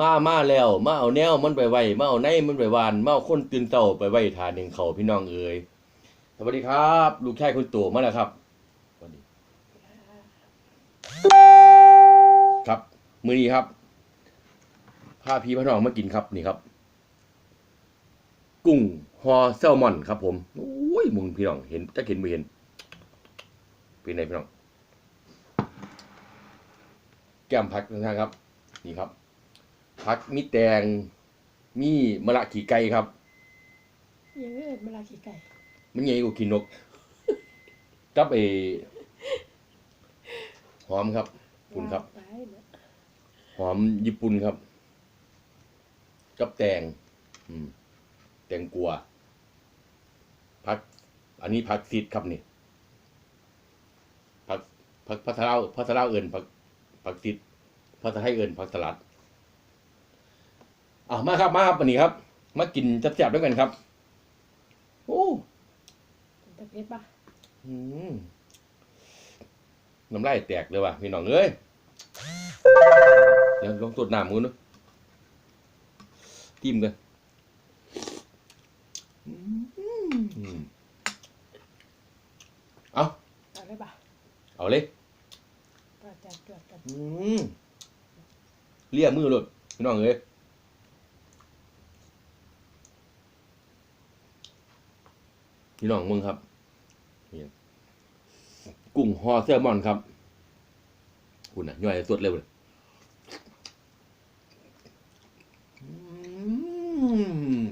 มามาแล้วมาเอาแนวมันไปไว้มาเอาในมันไปวานมาเอาคนตื่นเต้าไปไว้ทานหนึ่งเขาพี่น้องเอ๋ยสวัสดีครับ ลูกชายคนโตมาแล้วครับสวัสดีครับ มือนี้ครับพาพี่พน้องมากินครับนี่ครับ กุ้งฮอแซลมอนครับ ผมโอ้ยมึงพี่น้องเห็นจะเห็นไม่เห็นเป็นไงพี่น้องแก้มพักนะครับ นี่ครับ พักมีแตง มีมะละขี่ไก่ครับ ยังไม่เอิดมาลาขี้ไก่มันใหญ่กว่ากินนกกับเอหอมครับคุณครับไปนะหอมญี่ปุ่นครับ กับแตง อืม แตงกัวพัก อันนี้พักซีดครับนี่พักพักพักสลาวพักสลาวเอิญพักพักซีดพักไทยเอิญพักสลัด อะมาครับมาครับวันนี้ครับ มากินจับๆด้วยกันครับโอ้ตะเพชรปะอืมน้ำลายแตกเลยว่ะพี่น้องเอ้ยเดี๋ยวลองตรวจน้ำมือเนอะจิ้มกันอืมเอาเอาเลยปะเอาเลยปลาจัดจวดกันอืมเลี่ยมือเลยพี่น้องเอ้ย พี่น้องมึงครับนี่กุ้งฮอแซลมอนครับคุณน่ะย่อยสดเร็วเลยอืม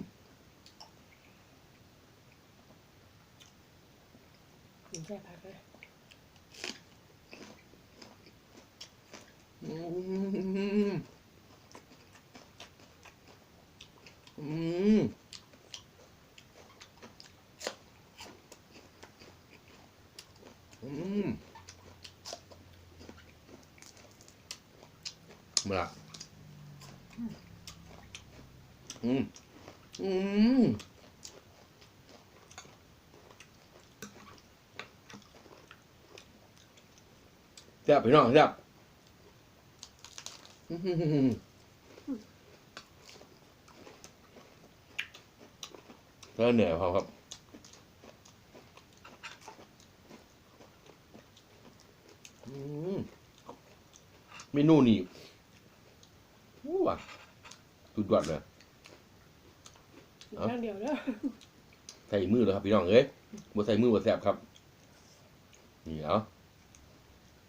กินแค่พักเลยอืมอืมอืม มาละอืม อืมแซ่บพี่น้องแซ่บอื้อหือหือหือแล้วเหนื่อยเขาครับอืมเมนูนี้ ว่ะสุดยอดเลยกินเอาข้างเดียวเด้อใส่มือเลยครับพี่น้องเอ้ยบ่ใส่มือบ่แซ่บครับ นี่เอา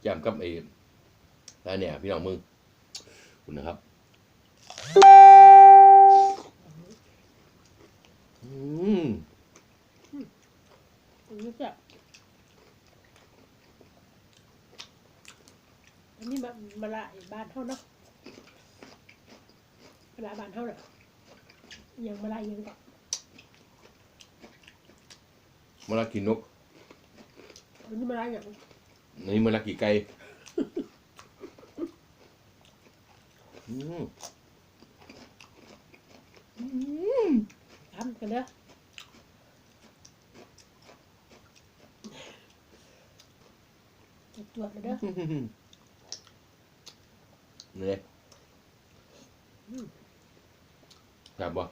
แจ่มกับไอ้แล้วเนี่ยพี่น้องมึงคุณนะครับอืมอันนี้แบบอันนี้มามาละไอ้บ้านเท่าเนาะ มาละบ้านเท่าเนาะยังมาละยังก็มาลากินนกอันนี้มาละอย่างนี่มาลากี่ไก่อืมทำกันเด้อจัดจวดเลยเด้อเนี่ยค รับบ่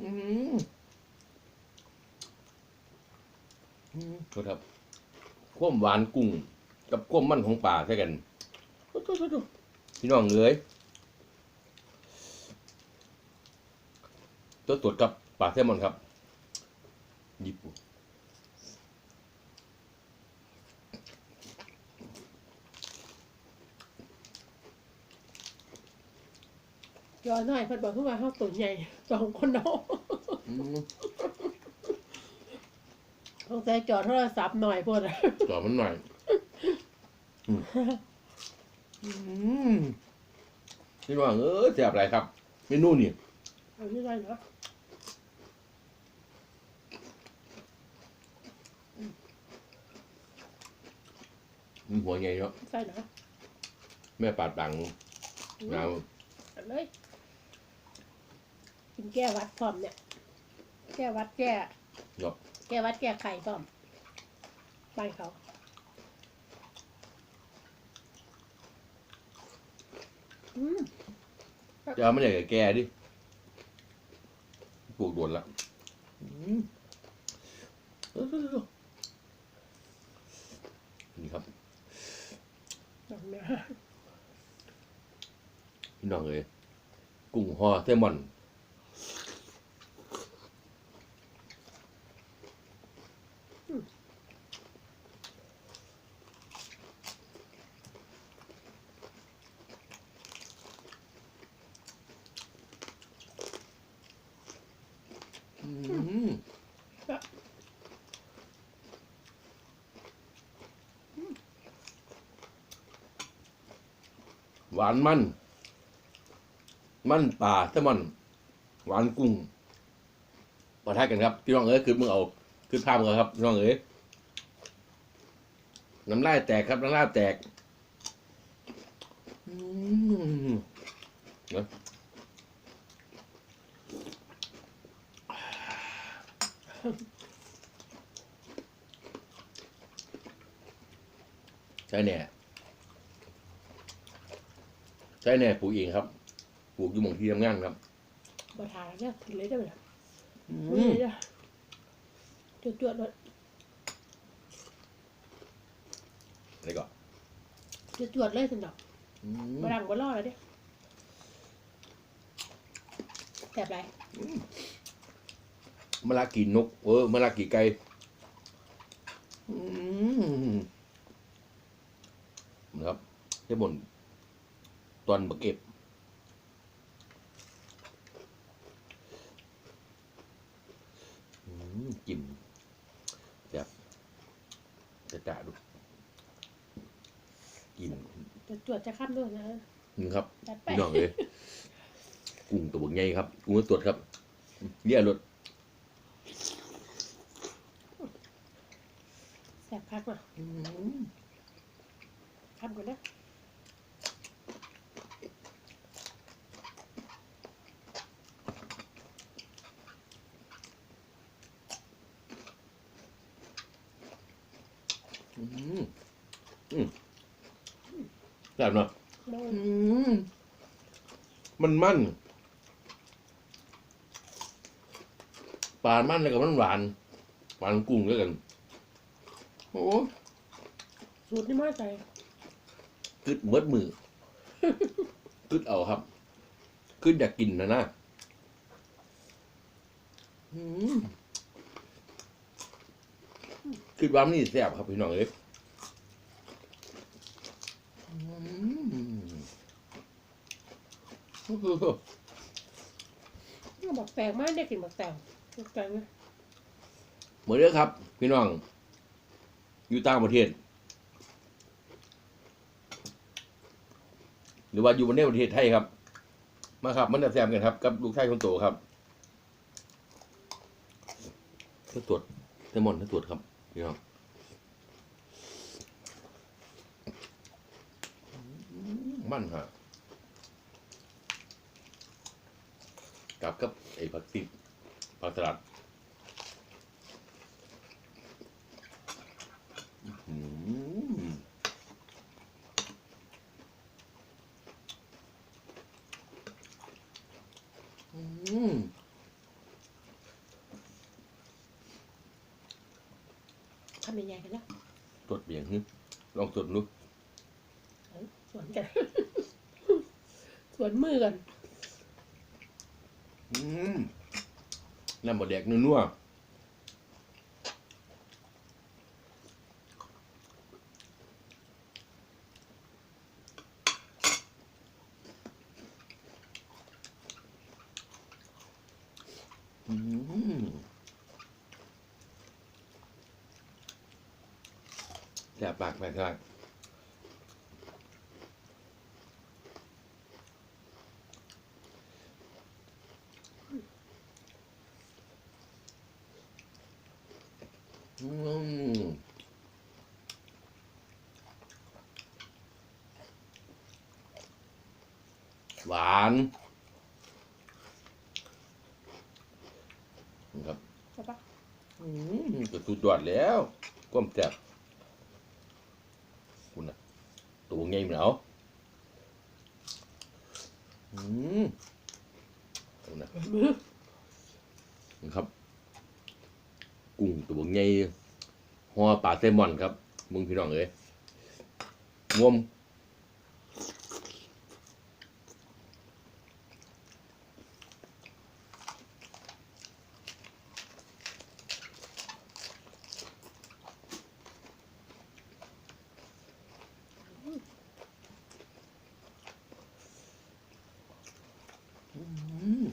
อืมอืมโทษครับความหวานกุ้ง กับความมันของป่าใช่กันโถ่ๆๆๆพี่น้องเอ้ยตัวตรวจกับป่าแซลมอนครับ จอหน่อยเพิ่นบอกเพิ่นว่าเฮาตัวใหญ่สองคนเนาะอืมต้องใช้จอโทรศัพท์หน่อยพุ่นน่ะต่อมันหน่อยอืมอืมพี่น้องเออแซ่บอะไรครับเมนูนี่เอาที่ไรเนาะมีหัวใหญ่เนาะใส่เนาะแม่ปาดปังอืมเอาเอาเลยกิน แก้วัดพร้อมเนี่ย แก้วัดแก้เนาะแก้วัดแก้ไข่พร้อมไปเขาอืมไปจะเอาไม่ได้กับแกดิปลูกโดนละอืมนี่ครับดอกเนี้ยพี่น้องเอ้ยกุ้งห่อแซลมอน หวานมัน มันปลาแซลมอน หวานกุ้งประทะกันครับพี่น้องเอ้ยคือมึงเอาคือภาพมึงเอาครับพี่น้องเอ้ยน้ำลายแตกครับน้ำลายแตก อืมนะ ใช่แน่ใช่แน่ปลูกเองครับปลูกอยู่หมองที่ทำงานครับบ่ทานแล้วเนี่ยกินเลยได้ไหมล่ะอืนี่มจ้ะจวดจวดๆเลยอะไรก่อนจวดจวดๆเลยสนอกอืมบ่ดังบ่รอเลยเด้แสบไรมะละกีนก เออมะละกีไก่อืมนะครับ เจ้าบนตอนบักเก็บอืมจิ้มแบบจะจ่าดูกินจวดจวดๆจะข้ามด้วยนะนี่ครับจัดไปพี่น้องเลยกุ้งตัวบกใหญ่ครับกุ้งตัวครับเนี่ยรสแสบพักมาข้ามก่อนนะ อืมอืมแซ่บเนาะน้องอืมมันมันปลามันแล้วก็มันหวาน หวานกุ้งด้วยกัน โอ้สูตรนี่มาใส่กึดเมิดมือกึดเอาครับกึดอยากกินนะนะอืม กึดว่ามันนี่แซ่บครับพี่น้องเอ้ยอืมบอกแปลกมากได้กินบอกแตงบอกแตงนะเหมือนเด้อครับ พี่น้อง อยู่ต่างประเทศ หรือว่าอยู่ในประเทศไทยครับ มาครับ มันจะแซมกันครับ กับลูกชายคนโตครับถ้าตรวจถ้ามอนถ้าตรวจครับ พี่น้องมันฮะกับกับไอ้ผักติดผักสลัดอืม อืม ทำยังไงกันนะตรวจเบียงนึลองตรวจดูสวนกัน สวนมือกันอืมน้ำบดแดกนัวๆอืม แซ่บปากแม่ครับอืมหวานนะครับใช่ปะอืมก็สุดยอดแล้วก้มแซ่บ คุณนะตัวไงเหมือนเอาอืมเอานะนะครับ กุ้งตัวใหญ่ห่อปลาแซลมอนครับ มึงพี่น้องเอ้ยงวม อืม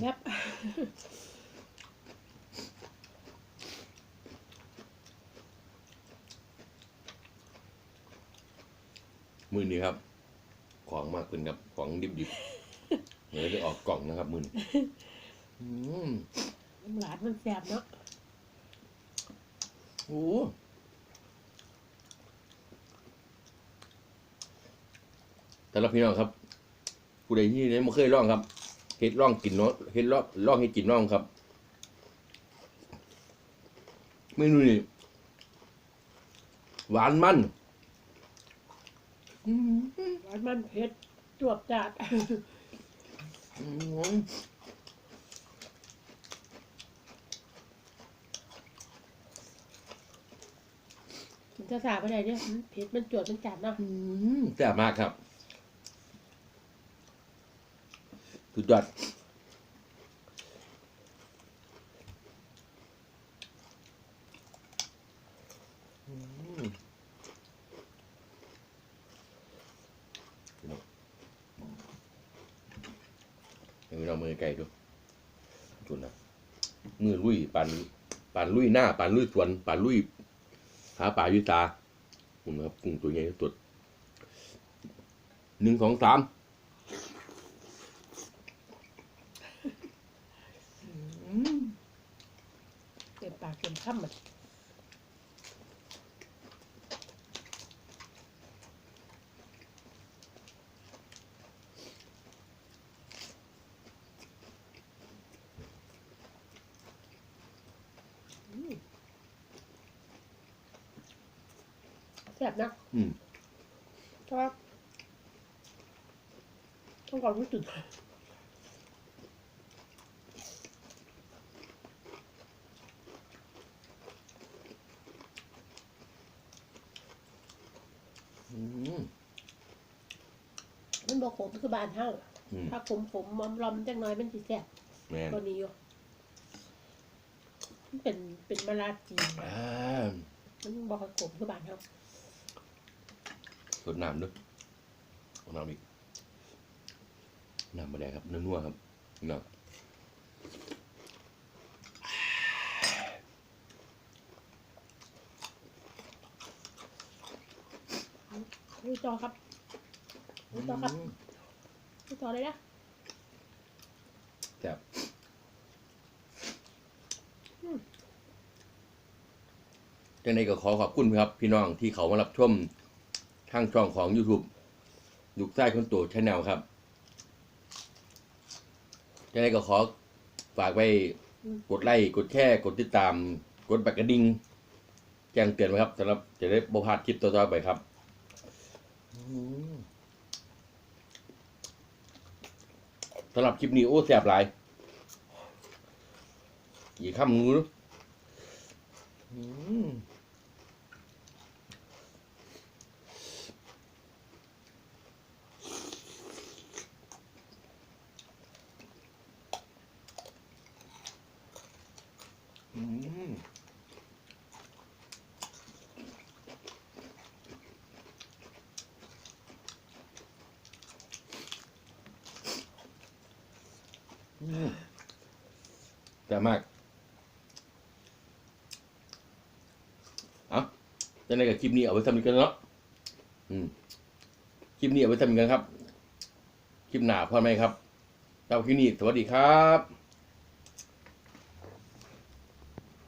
แซ่บมือนี้ครับ ของมากขึ้นครับ ของดิบดิบๆเดี๋ยวจะออกกล่องนะครับ มือนี้อืมน้ำหลานมันแซ่บเนาะโอ้แต่ละพี่น้องครับ ผู้ใดที่ยังไม่เคยลองครับ เฮ็ดลองกินเนาะเฮ็ดลองลองให้กินน้องครับเมนูนี้หวานมันอืมหวานมันเผ็ดจวบจัดอืมกินจะสาไปไหนเนี่ยมันเผ็ดมันจวดมันจัดเนาะอืมแซ่บมากครับ สุดยอดเรามือไก่ดูจุดนะมือลุยปานปานลุยหน้าปานลุยสวนปานลุยหาป่ายุตาคุณครับกุ้งตัวใหญ่ที่สุดหนึ่งสองสาม เต็ม ปากเต็มคำมันแซ่บนะอืมเพราะว่าต้องก่อนรู้สึก อืม มันบอกขม คือบานเท่าอืมถ้าขมขมมอมลอมจังน้อยมันสิแซ่บแม่นตัวนี้อยู่มันเป็นเป็นมะลาจีนอ่ามันบอกขมคือบานเท่าสดน้ำด้วยเอาน้ำอีกน้ำมาแดงครับเนื้อนัวครับเนาะดูจอครับดูจอครับอื มดูจอเลยนะแซ่บยังไงก็ขอขอบคุณครับ พี่น้องที่เขามารับชมทางช่องของ YouTube ยุกใต้คนตัวชแนลครับยังไงก็ขอฝากไว้กดไลค์กดแชร์กดติดตาม กดแบกกระดิ่งแจ้งเตือนไว้ครับสำหรับจะได้บ่พลาดคลิปต่อๆไปครับอืม สำหรับคลิปนี้โอ้แสบหลายกี่คำงูเนอะอืมอืมอืม แต่มากเอาจะในกับคลิปนี้เอาไว้ทำกันเนาะคลิปนี้เอาไว้ทำกันครับ คลิปหน้าพอไหมครับเจ้าคลิปนี้สวัสดีครับ